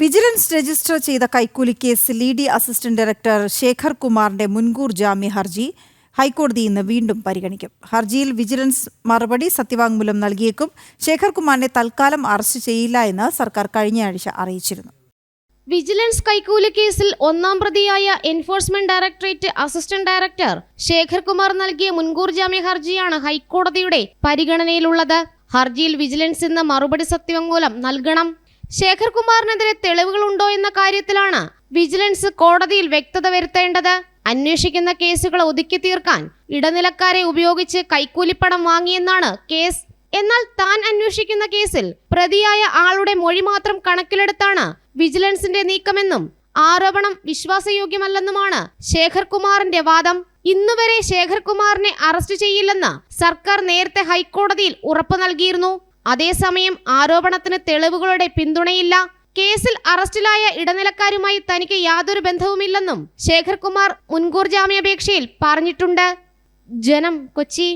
Vigilance register ചെയ്ത കൈക്കൂലി കേസിൽ E D assistant director Shekhar കുമാറിന്റെ മുൻകൂർ ജാമ്യ ഹർജി ഹൈക്കോടതി ഇന്ന് വീണ്ടും പരിഗണിക്കും. ഹർജിയിൽ വിജിലൻസ് മറുപടി സത്യവാങ്മൂലം നൽകിയേക്കും. ശേഖർ കുമാറിനെ തൽക്കാലം അറസ്റ്റ് ചെയ്യില്ല എന്ന് സർക്കാർ കഴിഞ്ഞയാഴ്ച അറിയിച്ചിരുന്നു. വിജിലൻസ് കൈക്കൂലി കേസിൽ ഒന്നാം പ്രതിയായ enforcement directorate assistant director Shekhar Kumar നൽകിയ മുൻകൂർ ജാമ്യ ഹർജിയാണ് ഹൈക്കോടതിയുടെ പരിഗണനയിലുള്ളത്. ഹർജിയിൽ വിജിലൻസ് ഇന്ന് മറുപടി സത്യവാങ്മൂലം നൽകണം. ശേഖർ കുമാറിനെതിരെ തെളിവുകളുണ്ടോ എന്ന കാര്യത്തിലാണ് വിജിലൻസ് കോടതിയിൽ വ്യക്തത വരുത്തേണ്ടത്. അന്വേഷിക്കുന്ന കേസുകൾ ഒതുക്കി തീർക്കാൻ ഇടനിലക്കാരെ ഉപയോഗിച്ച് കൈക്കൂലിപ്പണം വാങ്ങിയെന്നാണ് കേസ്. എന്നാൽ താൻ അന്വേഷിക്കുന്ന കേസിൽ പ്രതിയായ ആളുടെ മൊഴി മാത്രം കണക്കിലെടുത്താണ് വിജിലൻസിന്റെ നീക്കമെന്നും ആരോപണം വിശ്വാസയോഗ്യമല്ലെന്നുമാണ് ശേഖർകുമാറിന്റെ വാദം. ഇന്നുവരെ ശേഖർകുമാറിനെ അറസ്റ്റ് ചെയ്യില്ലെന്ന് സർക്കാർ നേരത്തെ ഹൈക്കോടതിയിൽ ഉറപ്പു നൽകിയിരുന്നു. അതേസമയം ആരോപണത്തിന് തെളിവുകളുടെ പിന്തുണയില്ല. കേസിൽ അറസ്റ്റിലായ ഇടനിലക്കാരുമായി തനിക്ക് യാതൊരു ബന്ധവുമില്ലെന്നും ശേഖർകുമാർ മുൻകൂർ ജാമ്യാപേക്ഷയിൽ പറഞ്ഞിട്ടുണ്ട്. ജനം കൊച്ചി.